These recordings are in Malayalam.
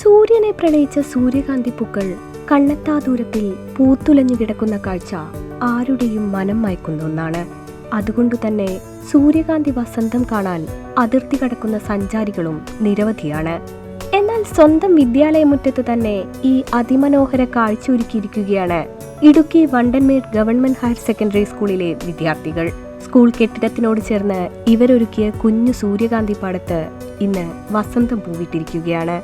സൂര്യനെ പ്രണയിച്ച സൂര്യകാന്തി പൂക്കൾ കണ്ണെത്താ ദൂരത്തിൽ പൂത്തുലഞ്ഞു കിടക്കുന്ന കാഴ്ച ആരുടെയും മനം മയക്കുന്ന ഒന്നാണ്. അതുകൊണ്ടു തന്നെ സൂര്യകാന്തി വസന്തം കാണാൻ അതിർത്തി കടക്കുന്ന സഞ്ചാരികളും നിരവധിയാണ്. എന്നാൽ സ്വന്തം വിദ്യാലയമുറ്റത്ത് തന്നെ ഈ അതിമനോഹര കാഴ്ച ഒരുക്കിയിരിക്കുകയാണ് Idukki Vandanmedu government higher secondary സ്കൂളിലെ വിദ്യാർത്ഥികൾ. സ്കൂൾ കെട്ടിടത്തിനോട് ചേർന്ന് ഇവരൊരുക്കിയ കുഞ്ഞു സൂര്യകാന്തി പാടത്ത് ഇന്ന് വസന്തം പൂവിട്ടിരിക്കുകയാണ്.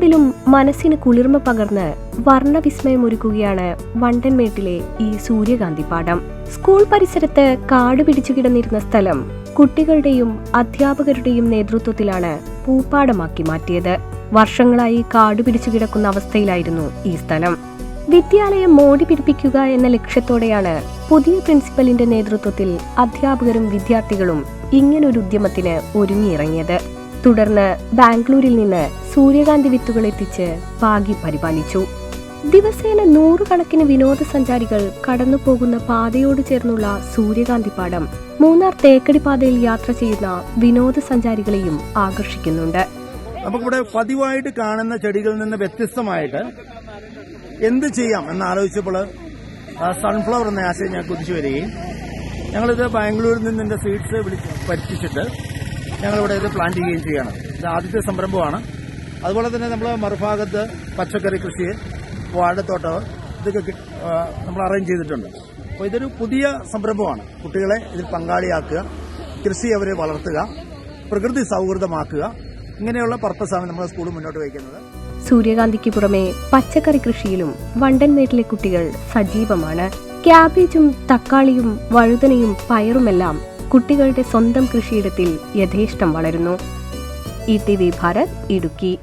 ചൂടിലും മനസ്സിന് കുളിർമ പകർന്ന് വർണവിസ്മയമൊരുക്കുകയാണ് വണ്ടൻമേട്ടിലെ ഈ സൂര്യകാന്തി പാഠം. സ്കൂൾ പരിസരത്ത് കാട് പിടിച്ചു കിടന്നിരുന്ന സ്ഥലം കുട്ടികളുടെയും അധ്യാപകരുടെയും നേതൃത്വത്തിലാണ് പൂപ്പാടമാക്കി മാറ്റിയത്. വർഷങ്ങളായി കാട് പിടിച്ചു കിടക്കുന്ന അവസ്ഥയിലായിരുന്നു ഈ സ്ഥലം. വിദ്യാലയം മോടി പിടിപ്പിക്കുക എന്ന ലക്ഷ്യത്തോടെയാണ് പുതിയ പ്രിൻസിപ്പലിന്റെ നേതൃത്വത്തിൽ അധ്യാപകരും വിദ്യാർത്ഥികളും ഇങ്ങനൊരു ഉദ്യമത്തിന് ഒരുങ്ങിയിറങ്ങിയത്. തുടർന്ന് ബാംഗ്ലൂരിൽ നിന്ന് സൂര്യകാന്തി വിത്തുകൾ എത്തിച്ച് പാകി പരിപാലിച്ചു. ദിവസേന നൂറുകണക്കിന് വിനോദസഞ്ചാരികൾ കടന്നു പോകുന്ന പാതയോട് ചേർന്നുള്ള സൂര്യകാന്തി പാടം മൂന്നാർ തേക്കടി പാതയിൽ യാത്ര ചെയ്യുന്ന വിനോദസഞ്ചാരികളെയും ആകർഷിക്കുന്നുണ്ട്. നമുക്കിവിടെ പതിവായിട്ട് കാണുന്ന ചെടികളിൽ നിന്ന് വ്യത്യസ്തമായിട്ട് എന്ത് ചെയ്യാം എന്ന് ആലോചിച്ചപ്പോൾ സൺഫ്ലവർ എന്ന ആശയം ഞാൻ കുതിച്ചു വരികയും ഞങ്ങളിത് ബാംഗ്ലൂരിൽ നിന്ന് സീഡ്സ് വിളിച്ച് പറ്റിച്ചിട്ട് ഞങ്ങളിവിടെ ഇത് പ്ലാന്റ് ചെയ്യുകയും ചെയ്യണം. ഇത് ആദ്യത്തെ സംരംഭമാണ്. അതുപോലെ തന്നെ നമ്മൾ മറുഭാഗത്ത് പച്ചക്കറി കൃഷി വാഴത്തോട്ടം ഇതൊക്കെ നമ്മൾ അറേഞ്ച് ചെയ്തിട്ടുണ്ട്. അപ്പോൾ ഇതൊരു പുതിയ സംരംഭമാണ്. കുട്ടികളെ ഇതിൽ പങ്കാളിയാക്കുക കൃഷി അവരെ വളർത്തുക പ്രകൃതി സൗഹൃദമാക്കുക. ഇങ്ങനെയുള്ള പർപ്പസാണ് നമ്മൾ സ്കൂൾ മുന്നോട്ട് വയ്ക്കുന്നത്. സൂര്യകാന്തിക്ക് പുറമെ പച്ചക്കറി കൃഷിയിലും വണ്ടൻമേട്ടിലെ കുട്ടികൾ സജീവമാണ്. ക്യാബേജും തക്കാളിയും വഴുതനയും പയറുമെല്ലാം കുട്ടികളുടെ സ്വന്തം കൃഷിയിടത്തിൽ യഥേഷ്ടം വളരുന്നു. E T V Bharat Idukki.